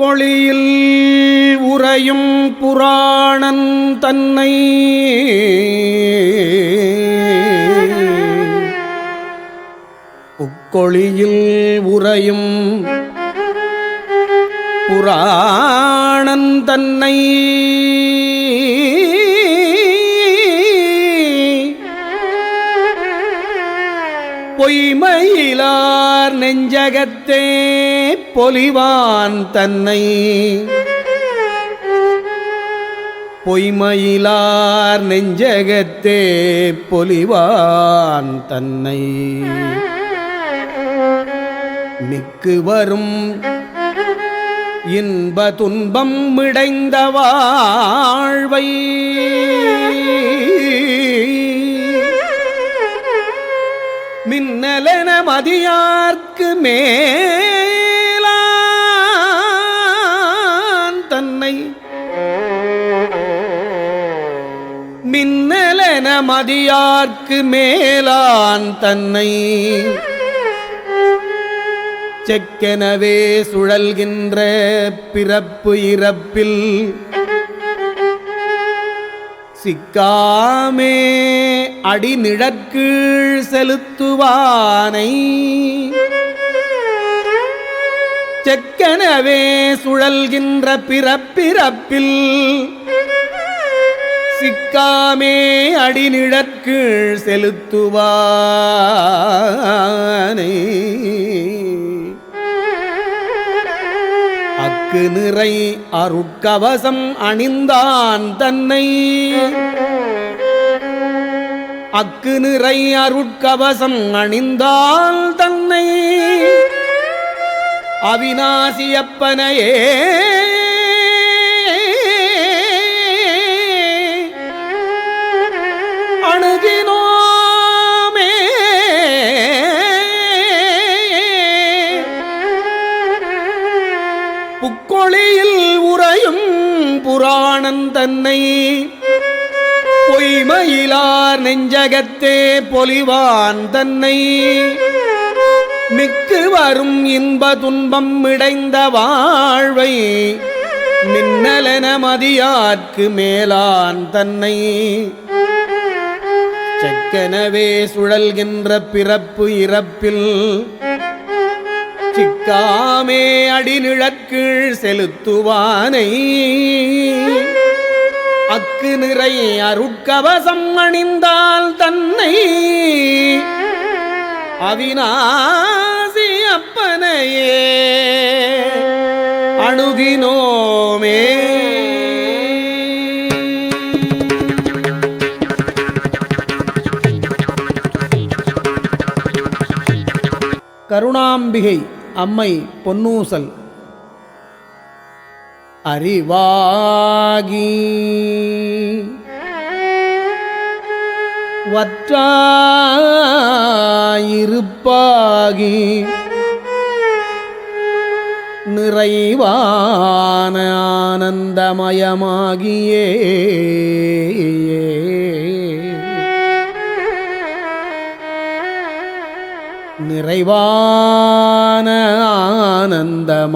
புக்கொழியில் உறையும் புராணன் தன்னை. புக்கொழியில் உறையும் புராணன் தன்னை. பொய்மையிலார் நெஞ்சகத்தே. பொலிவான் தன்னை. பொய்மயிலார் நெஞ்சகத்தே பொலிவான் தன்னை. மிக்கு வரும் இன்ப துன்பம் மிடைந்த வாழ்வை. மதியார்க்கு மே மின்னலன மதியார்க்கு மேலான் தன்னை. செக்கெனவே சுழல்கின்ற பிறப்பு இறப்பில் சிக்காமே அடிநிழற்கீழ் செலுத்துவானை. செக்கனவே சுழல்கின்ற பிறப்பிறப்பில் சிக்காமே அடிநிழற்கீழ் செலுத்துவானை. அக்கு நிறை அருட்கவசம் அணிந்தான் தன்னை. அக்கு நிறை அருட்கவசம் அணிந்தால் தன்னை. அவிநாசியப்பனையே. அணுகினோமே. புக்கொழியில் உறையும் புராணன் தன்னை பொய்மயிலார் நெஞ்சகத்தே பொலிவான் தன்னை மிக்கு வரும் இன்ப துன்பம் இடைந்த வாழ்வை மின்னலென மதியாற்கு மேலான் தன்னை. செக்கனவே சுழல்கின்ற பிறப்பு இறப்பில் சிக்காமே அடிநிழற்கீழ் செலுத்துவானை. அக்கு நிறை அருட்கவசம் அணிந்தால் தன்னை. அவினா அப்பனையே. அணுகினோமே. கருணாம்பிகை அம்மை பொன்னூசல். அறிவாகி. வற்றாயிருப்பாகி. நிறைவான ஆனந்தமயமாகியே. நிறைவான ஆனந்தமயமாகியே.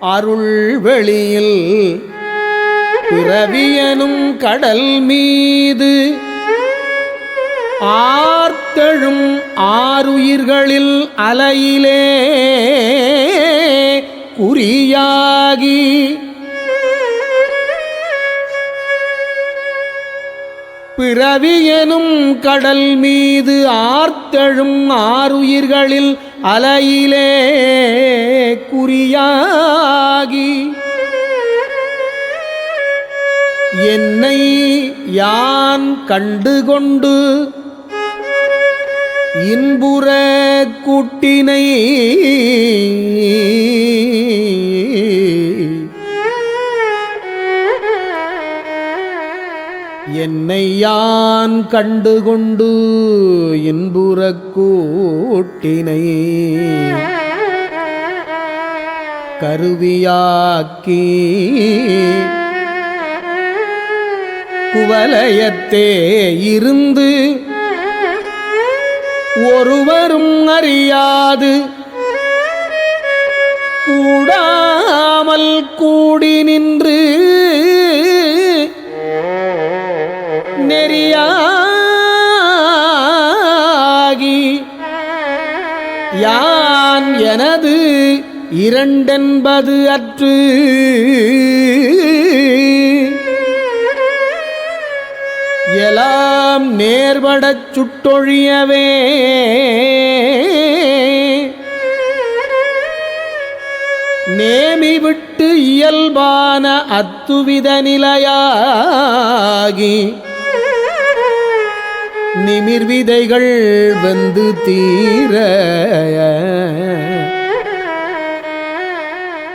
அருள் வெளியில் பிறவியனும் கடல் மீது ஆர்த்த ஆர்த்தழும் ஆறுயிர்களில் அலையிலே குறியாகி. பிறவியனும் கடல் மீது ஆர்த்தெழும் ஆறுயிர்களில் அலையிலே குறியாகி. என்னை யான் கண்டுகொண்டு இன்புற குட்டினை என்னை யான் கண்டுகொண்டு இன்புற கூட்டினை கருவியாக்கி குவலயத்தே இருந்து ஒருவரும் அறியாது. கூடாமல் கூடி நின்று நெறியாகி யான் எனது இரண்டென்பது அற்று. எலா எலாம் நேர்படச் சுட்டொழியவே. நேமி விட்டு இயல்பான அத்துவித நிலையாகி நிமிர்விதைகள் வந்து தீர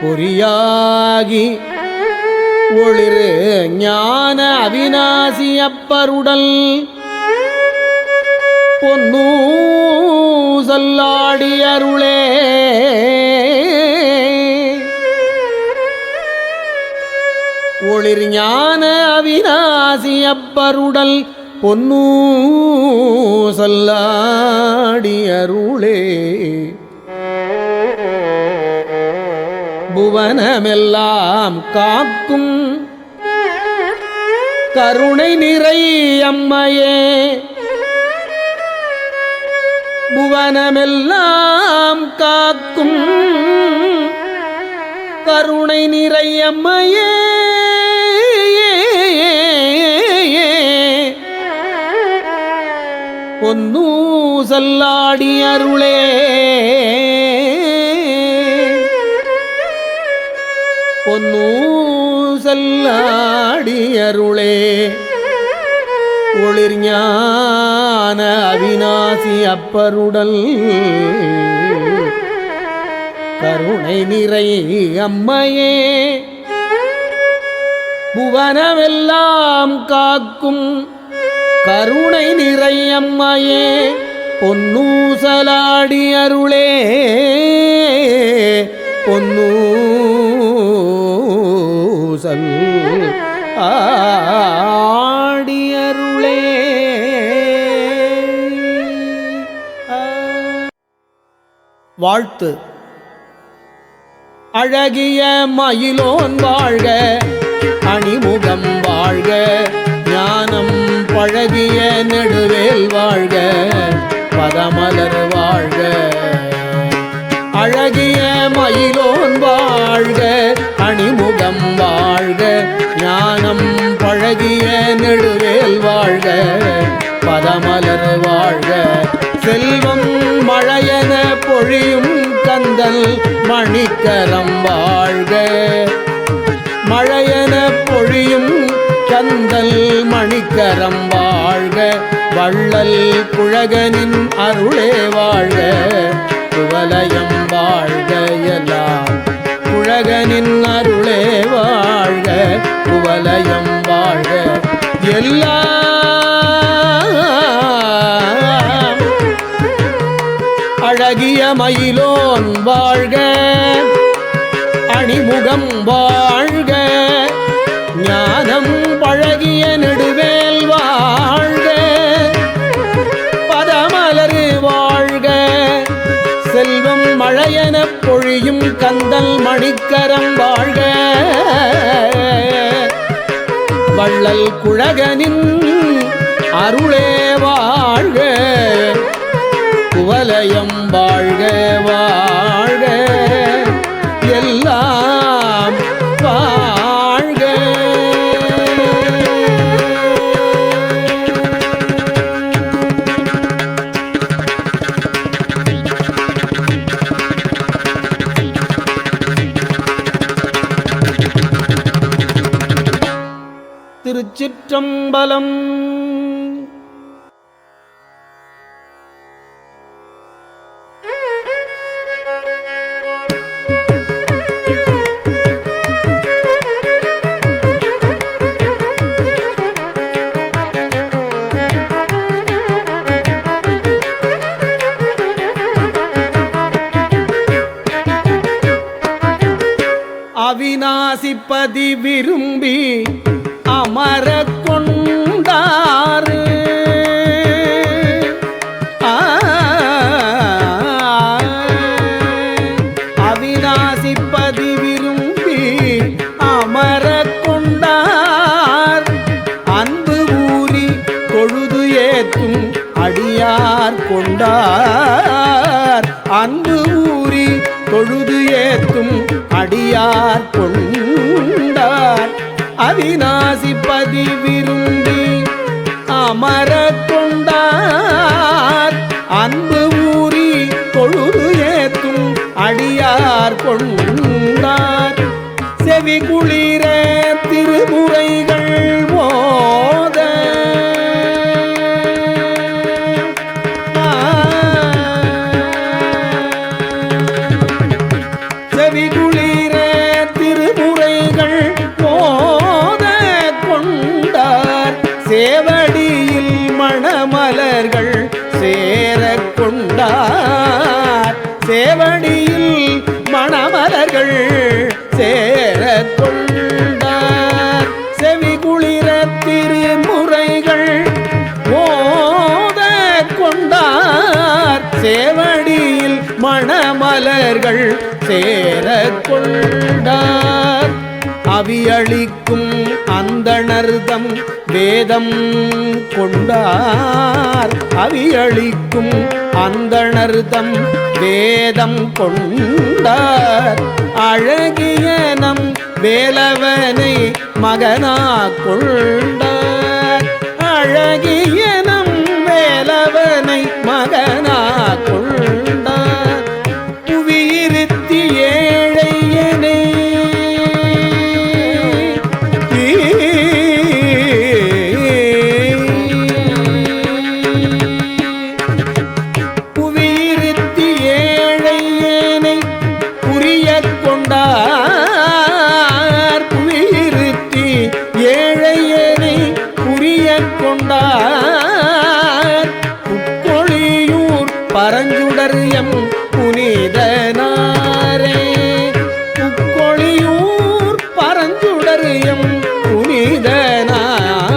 பொறியாகி ஒளிரு ஞான அவிநாசி அப்பருடல். பொன்னூசல்லாடி அருளே. ஒளிர் ஞான அவிநாசி அப்பருடல் பொன்னூசல்லாடி அருளே. புவனமெல்லாம் காக்கும் கருணை நிறை அம்மையே. புவனமெல்லாம் காக்கும் கருணை நிறையம்மையே. பொன்னூசல்லாடி அருளே. பொன்னூசல்லாடி அருளே. ஒளிர் ஞான அவிநாசி அப்பருடல். கருணை நிறை அம்மையே புவனமெல்லாம் காக்கும் கருணை நிறை அம்மையே பொன்னூசலாடி அருளே பொன்னூசல். ஆ வாழ்த்து. அழகிய மயிலோன் வாழ்க அணிமுகம் வாழ்க ஞானம் பழகிய நெடுவேல் வாழ்க பதமலர் வாழ்க. அழகிய மயிலோன் வாழ்க அணிமுகம் வாழ்க ஞானம் பழகிய நெடுவேல் வாழ்க பதமலர் வாழ்க. பொழியும் கந்தல் மணிக்கரம் வாழ்க. மழையென பொழியும் கந்தல் மணிக்கரம் வாழ்க. வள்ளல் குழகனின் அருளே வாழ்க. குவலயம் வாழ்க எல்லாம். குழகனின் அருளே வாழ்க. குவலயம் வாழ்க. எல்லாம் அழகிய மயிலோன் வாழ்க. அணிமுகம் வாழ்க. ஞானம் பழகிய நெடுவேல் வாழ்க. பதமலரு வாழ்க. செல்வம் மழையென பொழியும் கந்தல் மணிக்கரம் வாழ்க. வள்ளல் குழகனின் அருளேவா வலயம் வாழ்க வாழ்க. எல்லாம் வாழ்க. திருச்சிற்றம்பலம் மதி விரும்பி அமர கொண்டாரு அவிநாசி பதி விரும்பி அமர கொண்டார். அன்பு ஊறி பொழுது ஏற்றும் அடியார் கொண்டார். அன்பு ஊறி தொழுது ஏத்தும் அடியார் கொண்டு அவிநாசி பதி விரும்பி அமர கொண்டார் அன்பு ஊறி தொழுது ஏத்தும் அடியார் கொண்டார் செவி குளிர திருமுறைகள் கொண்டார். செவி குளிர திருமுறைகள் ஓத கொண்டார். சேவடியில் மணமலர்கள் சேர கொண்டார். அவியளிக்கும் அந்தணர்தம் வேதம் கொண்டார். அவியளிக்கும் அந்தணர்தம் வேதம் கொண்டார். அழகிய நம் வேலவனை மகனாக்குள்ளார். அழகிய நம் வேலவனை மக